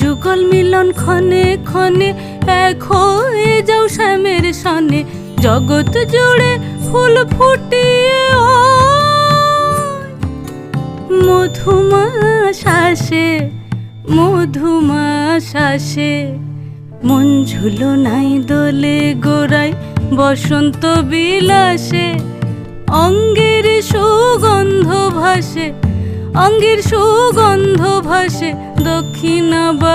যুগল মিলন ক্ষণে ক্ষণে এক হয়ে যাও শ্যামের সনে। জগৎ জুড়ে ফুল ফুটিয়ে ও মধুমা শ্বাসে, মধুমা মন ঝুলো নাই দোলে গোড়ায় বসন্ত বিলাসে। অঙ্গের সুগন্ধ ভাসে, অঙ্গের সুগন্ধ ভাসে। দক্ষিণাবার